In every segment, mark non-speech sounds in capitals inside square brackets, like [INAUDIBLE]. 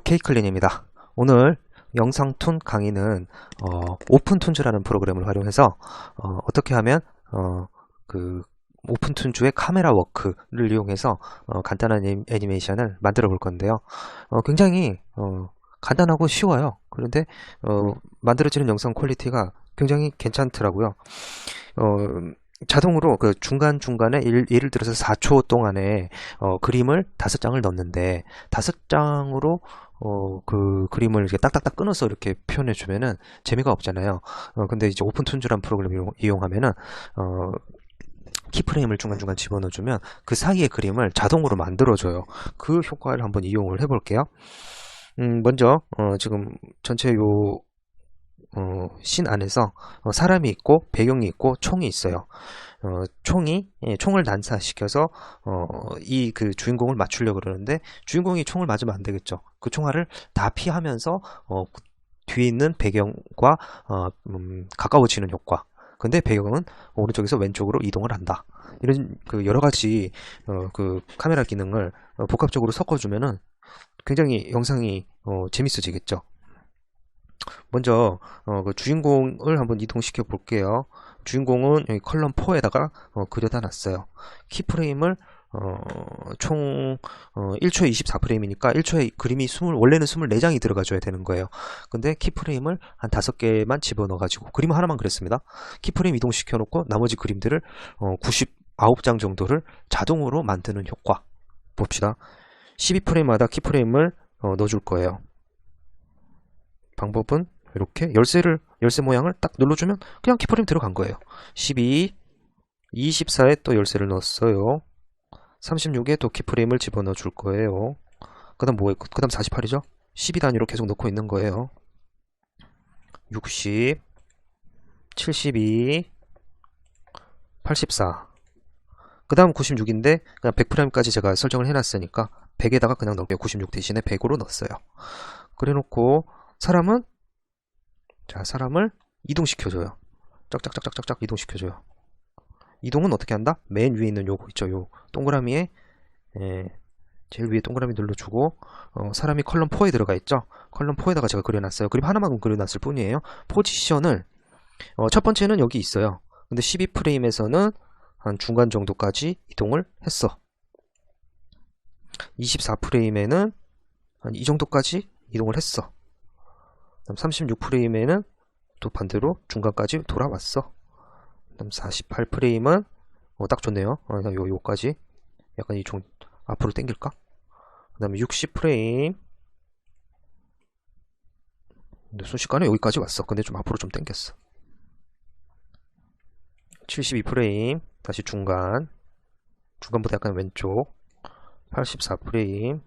케이클린입니다. 오늘 영상툰 강의는 어, 오픈툰즈라는 프로그램을 활용해서 어, 떻게 하면 어, 그 오픈툰즈의 카메라 워크를 이용해서 어, 간단한 애니- 애니메이션을 만들어 볼 건데요. 어, 굉장히 어, 간단하고 쉬워요. 그런데 어, 만들어지는 영상 퀄리티가 굉장히 괜찮더라고요. 어, 자동으로 그 중간중간에 일- 예를 들어서 4초 동안에 어, 그림을 다섯 장을 넣는데 다섯 장으로 어, 그 그림을 이렇게 딱딱딱 끊어서 이렇게 표현해 주면은 재미가 없잖아요. 어, 근데 이제 오픈 툰즈란 프로그램을 이용- 이용하면은 어, 키프레임을 중간중간 집어넣어 주면 그 사이의 그림을 자동으로 만들어 줘요. 그 효과를 한번 이용을 해 볼게요. 음, 먼저 어, 지금 전체 요 어, 신 안에서 어, 사람이 있고 배경이 있고 총이 있어요. 어, 총이 예, 총을 난사시켜서 어, 이 그 주인공을 맞추려고 그러는데 주인공이 총을 맞으면 안 되겠죠. 그 총알을 다 피하면서 어, 그 뒤에 있는 배경과 어, 음, 가까워지는 효과. 근데 배경은 오른쪽에서 왼쪽으로 이동을 한다. 이런 그 여러 가지 어, 그 카메라 기능을 어, 복합적으로 섞어주면은 굉장히 영상이 어, 재밌어지겠죠. 먼저 어, 그 주인공을 한번 이동시켜 볼게요. 주인공은 여기 컬럼 4에다가 어, 그려다 놨어요. 키프레임을 어, 총 어, 1초에 24프레임이니까 1초에 그림이 20, 원래는 24장이 들어가줘야 되는 거예요. 근데 키프레임을 한 5개만 집어넣어 가지고 그림 하나만 그렸습니다. 키프레임 이동시켜 놓고 나머지 그림들을 어, 99장 정도를 자동으로 만드는 효과 봅시다. 12프레임마다 키프레임을 어, 넣어줄 거예요. 방법은 이렇게 열쇠를 열쇠 모양을 딱 눌러주면 그냥 키프레임 들어간 거예요. 12, 24에 또 열쇠를 넣었어요. 36에 또 키프레임을 집어넣어 줄 거예요. 그 다음 뭐에, 그 다음 48이죠? 12 단위로 계속 넣고 있는 거예요. 60, 72, 84. 그 다음 96인데, 그냥 100프레임까지 제가 설정을 해놨으니까, 100에다가 그냥 넣을게요. 96 대신에 100으로 넣었어요. 그래 놓고, 사람은, 자, 사람을 이동시켜줘요. 짝짝짝짝짝짝 이동시켜줘요. 이동은 어떻게 한다? 맨 위에 있는 요거 있죠. 요 동그라미에 예, 제일 위에 동그라미 눌러주고 어, 사람이 컬럼 4에 들어가 있죠. 컬럼 4에다가 제가 그려놨어요. 그림 하나만 그려놨을 뿐이에요. 포지션을 어, 첫 번째는 여기 있어요. 근데 12프레임에서는 한 중간 정도까지 이동을 했어. 24프레임에는 한 이 정도까지 이동을 했어. 36프레임에는 또 반대로 중간까지 돌아왔어. 그다음 48프레임은 어, 딱 좋네요. 어, 요 요까지 약간 이좀 앞으로 당길까? 그다음에 60프레임 근데 순식간에 여기까지 왔어. 근데 좀 앞으로 좀 당겼어. 72프레임 다시 중간 중간보다 약간 왼쪽 84프레임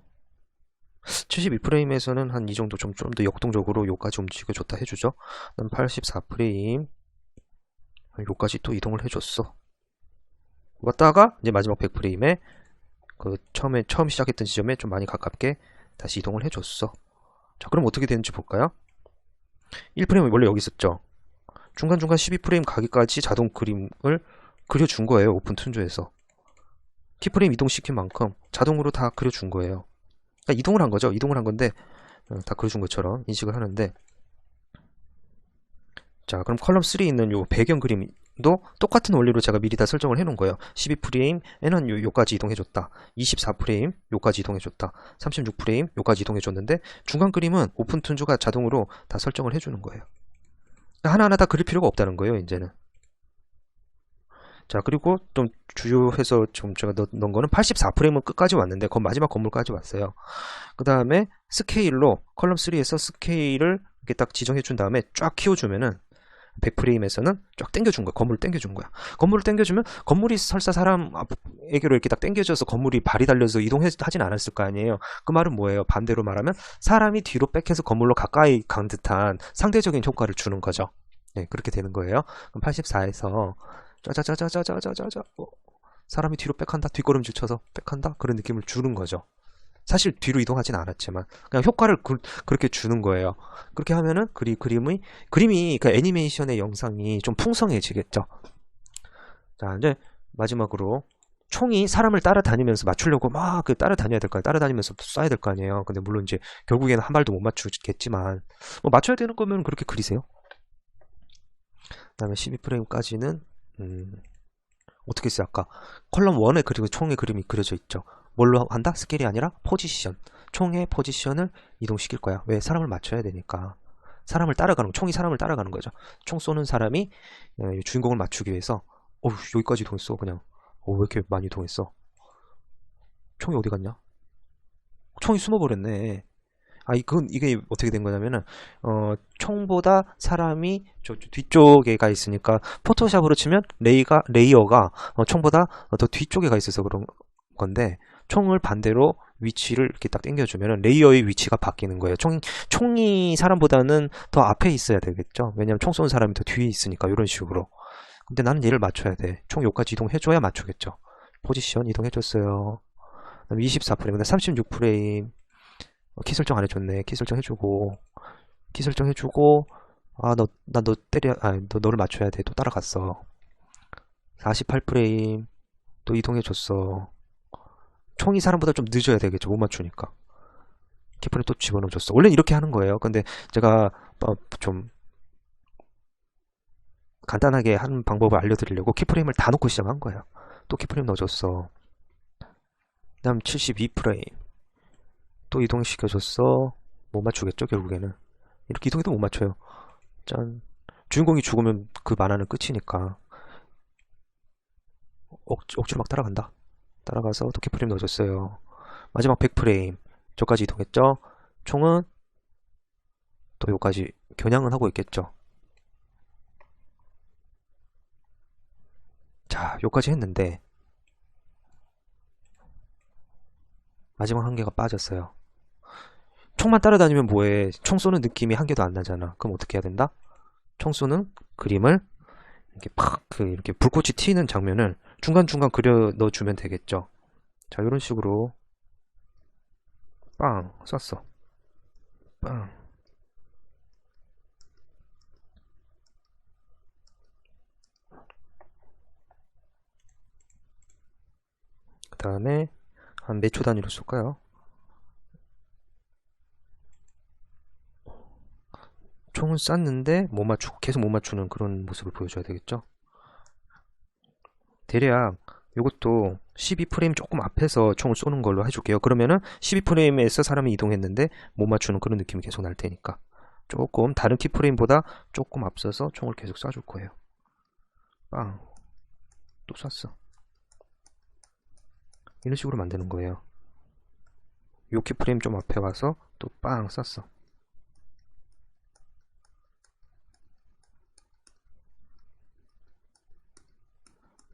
72프레임에서는 한 이 정도 좀 좀 더 역동적으로 요까지 움직여 줬다 해주죠. 그다음 84프레임 요까지 또 이동을 해줬어. 왔다가 이제 마지막 100프레임에 그 처음에 처음 시작했던 지점에 좀 많이 가깝게 다시 이동을 해줬어. 자, 그럼 어떻게 되는지 볼까요? 1프레임이 원래 여기 있었죠. 중간중간 12프레임 가기까지 자동 그림을 그려준 거예요. 오픈 툰조에서. 키프레임 이동시킨 만큼 자동으로 다 그려준 거예요. 그러니까 이동을 한 거죠. 이동을 한 건데 어, 다 그려준 것처럼 인식을 하는데 자, 그럼 컬럼 3에 있는 요 배경 그림도 똑같은 원리로 제가 미리 다 설정을 해놓은 거예요. 12프레임에는 요, 요까지 이동해줬다. 24프레임 요까지 이동해줬다. 36프레임 요까지 이동해줬는데 중간 그림은 오픈툰즈가 자동으로 다 설정을 해주는 거예요. 하나하나 다 그릴 필요가 없다는 거예요, 이제는. 자, 그리고 좀 주요해서 좀 제가 넣, 넣은 거는 84프레임은 끝까지 왔는데, 그 마지막 건물까지 왔어요. 그 다음에 스케일로, 컬럼 3에서 스케일을 이렇게 딱 지정해 준 다음에 쫙 키워주면은 100프레임에서는 쫙 당겨준 거야. 건물을 당겨준 거야. 건물을 당겨주면 건물이 설사 사람에게로 이렇게 딱 당겨져서 건물이 발이 달려서 이동하진 않았을 거 아니에요. 그 말은 뭐예요? 반대로 말하면 사람이 뒤로 백해서 건물로 가까이 간 듯한 상대적인 효과를 주는 거죠. 네, 그렇게 되는 거예요. 그럼 84에서 짜자자자자자자자자 어, 사람이 뒤로 백한다, 뒷걸음질 쳐서 백한다 그런 느낌을 주는 거죠. 사실 뒤로 이동하진 않았지만 그냥 효과를 그, 렇게 주는 거예요. 그렇게 하면은 그리 그림이 그림이 그 애니메이션의 영상이 좀 풍성해지겠죠. 자 이제 마지막으로 총이 사람을 따라다니면서 맞추려고 막 그 따라다녀야 될 거 아니에요. 따라다니면서 쏴야 될 거 아니에요. 근데 물론 이제 결국에는 한 발도 못 맞추겠지만 뭐 맞춰야 되는 거면 그렇게 그리세요. 그다음에 12프레임까지는 음, 어떻게 했어요? 아까 컬럼 1에 그리고 총의 그림이 그려져 있죠. 뭘로 한다? 스케일이 아니라 포지션. 총의 포지션을 이동시킬 거야. 왜? 사람을 맞춰야 되니까. 사람을 따라가는 거, 총이 사람을 따라가는 거죠. 총 쏘는 사람이 어, 이 주인공을 맞추기 위해서 어우 여기까지 이동했어 그냥 어, 왜 이렇게 많이 이동했어? 총이 어디 갔냐? 총이 숨어버렸네. 아, 이건, 이게 어떻게 된 거냐면은, 어, 총보다 사람이 저 뒤쪽에 가 있으니까, 포토샵으로 치면 레이가, 레이어가 어, 총보다 더 뒤쪽에 가 있어서 그런 건데, 총을 반대로 위치를 이렇게 딱 당겨주면은 레이어의 위치가 바뀌는 거예요. 총, 총이 사람보다는 더 앞에 있어야 되겠죠. 왜냐면 총 쏘는 사람이 더 뒤에 있으니까, 이런 식으로. 근데 나는 얘를 맞춰야 돼. 총 여기까지 이동해줘야 맞추겠죠. 포지션 이동해줬어요. 그다음 24프레임, 36프레임. 어, 키 설정 안 해줬네. 키 설정 해주고, 키 설정 해주고, 아, 너, 나 너 때려, 아, 너, 너를 맞춰야 돼. 또 따라갔어. 48프레임. 또 이동해줬어. 총이 사람보다 좀 늦어야 되겠죠. 못 맞추니까. 키프레임 또 집어넣어줬어. 원래 이렇게 하는 거예요. 근데 제가 어, 좀 간단하게 하는 방법을 알려드리려고 키프레임을 다 놓고 시작한 거예요. 또 키프레임 넣어줬어. 그 다음 72프레임. 또 이동시켜줬어. 못 맞추겠죠, 결국에는. 이렇게 이동해도 못 맞춰요. 짠. 주인공이 죽으면 그 만화는 끝이니까. 억, 억지로 막 따라간다. 따라가서 또 키프레임 넣어줬어요. 마지막 100프레임. 저까지 이동했죠? 총은 또 여기까지 겨냥은 하고 있겠죠. 자, 여기까지 했는데 마지막 한 개가 빠졌어요. 총만 따라다니면 뭐해? 총 쏘는 느낌이 한 개도 안 나잖아. 그럼 어떻게 해야 된다? 총 쏘는 그림을 이렇게 팍, 그 이렇게 불꽃이 튀는 장면을 중간중간 그려 넣어주면 되겠죠. 자, 이런 식으로 빵 쐈어. 빵. 그 다음에 한 몇 초 단위로 쏠까요? 총은 쐈는데 못 맞추고 계속 못 맞추는 그런 모습을 보여줘야 되겠죠? 대략 이것도 12프레임 조금 앞에서 총을 쏘는 걸로 해줄게요. 그러면은 12프레임에서 사람이 이동했는데 못 맞추는 그런 느낌이 계속 날 테니까 조금 다른 키프레임보다 조금 앞서서 총을 계속 쏴줄 거예요. 빵. 또 쐈어. 이런 식으로 만드는 거예요. 요 키프레임 좀 앞에 와서 또 빵 쐈어.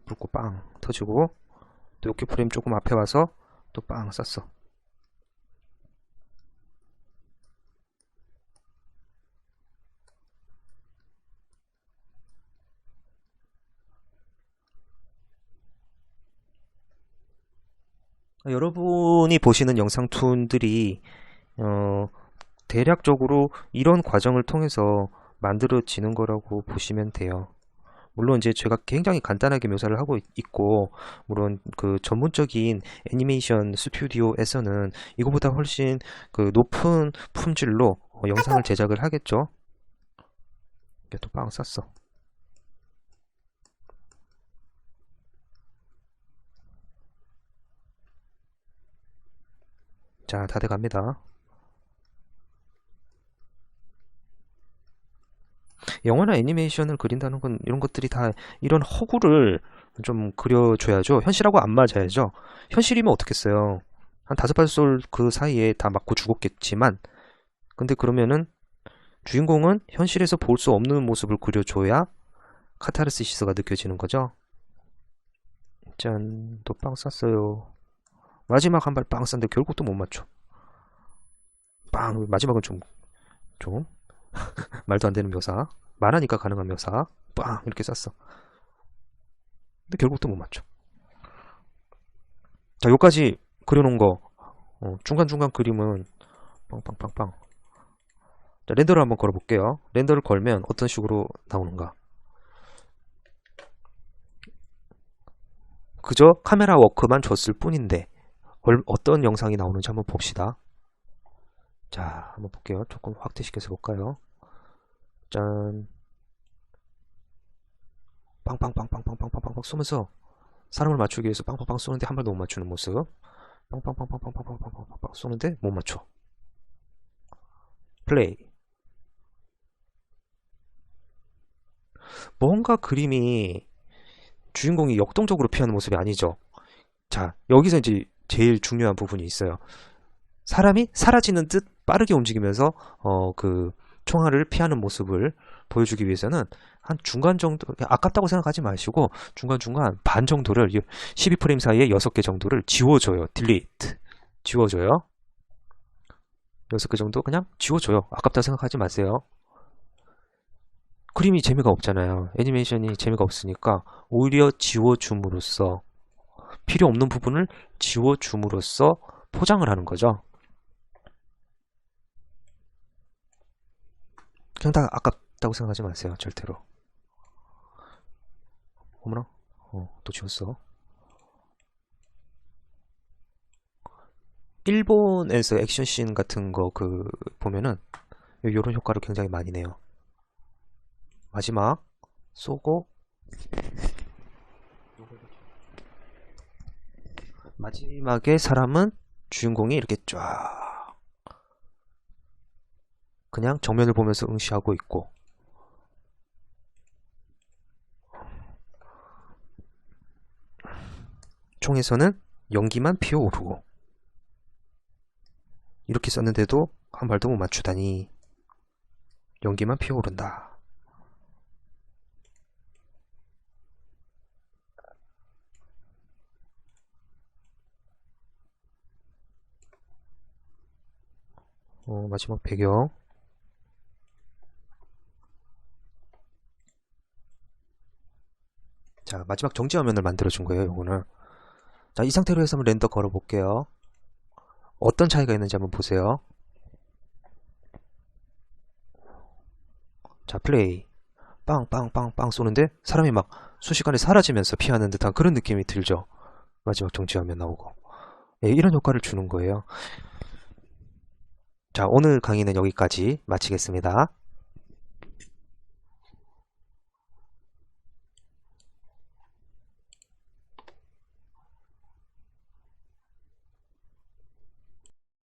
불꽃 빵 터지고 또 요 키 프레임 조금 앞에 와서 또 빵 쐈어. 여러분이 보시는 영상 툰들이 어, 대략적으로 이런 과정을 통해서 만들어지는 거라고 보시면 돼요. 물론 이제 제가 굉장히 간단하게 묘사를 하고 있- 있고, 물론 그 전문적인 애니메이션 스튜디오에서는 이거보다 훨씬 그 높은 품질로 어, 영상을 제작을 하겠죠. 이게 또 빵 쌌어. 자, 다 돼갑니다. 영화나 애니메이션을 그린다는 건 이런 것들이 다 이런 허구를 좀 그려줘야죠. 현실하고 안 맞아야죠. 현실이면 어떻겠어요. 한 다섯 발솔 그 사이에 다 맞고 죽었겠지만, 근데 그러면은 주인공은 현실에서 볼 수 없는 모습을 그려줘야 카타르시스가 느껴지는 거죠. 짠, 또빵 쐈어요. 마지막 한 발빵 쐈는데 결국 또 못 맞춰. 빵, 마지막은 좀, 좀, [LAUGHS] 말도 안 되는 묘사. 말하니까 가능한 묘사. 빵! 이렇게 쐈어. 근데 결국 또 못 맞춰. 자, 여기까지 그려놓은 거. 어, 중간중간 그림은 빵빵빵빵. 자, 렌더를 한번 걸어볼게요. 렌더를 걸면 어떤 식으로 나오는가. 그저 카메라 워크만 줬을 뿐인데 얼- 어떤 영상이 나오는지 한번 봅시다. 자, 한번 볼게요. 조금 확대시켜서 볼까요? 짠. 빵빵빵빵빵빵빵빵 쏘면서 사람을 맞추기 위해서 빵빵빵 쏘는데 한 발도 못 맞추는 모습. 빵빵빵빵빵빵빵빵빵 쏘는데 못 맞춰. 플레이. 뭔가 그림이 주인공이 역동적으로 피하는 모습이 아니죠. 자, 여기서 이제 제일 중요한 부분이 있어요. 사람이 사라지는 듯 빠르게 움직이면서 어, 그 총알을 피하는 모습을 보여주기 위해서는 한 중간 정도, 아깝다고 생각하지 마시고 중간중간 반 정도를 12프레임 사이에 6개 정도를 지워줘요. 딜리트. 지워줘요. 6개 정도 그냥 지워줘요. 아깝다고 생각하지 마세요. 그림이 재미가 없잖아요. 애니메이션이 재미가 없으니까 오히려 지워줌으로써 필요 없는 부분을 지워줌으로써 포장을 하는 거죠. 그냥 다 아깝다고 생각하지 마세요. 절대로. 어머나, 어, 또 지웠어. 일본에서 액션씬 같은 거 그 보면은 이런 효과를 굉장히 많이 내요. 마지막 쏘고 마지막에 사람은 주인공이 이렇게 쫙 그냥 정면을 보면서 응시하고 있고. 총에서는 연기만 피어오르고. 이렇게 썼는데도 한 발도 못 맞추다니. 연기만 피어오른다. 어, 마지막 배경. 자 마지막 정지 화면을 만들어 준 거예요 요거는. 자 이 상태로 해서 한번 렌더 걸어 볼게요. 어떤 차이가 있는지 한번 보세요. 자 플레이. 빵빵빵빵 쏘는데 사람이 막 순식간에 사라지면서 피하는 듯한 그런 느낌이 들죠. 마지막 정지 화면 나오고. 예, 이런 효과를 주는 거예요 자 오늘 강의는 여기까지 마치겠습니다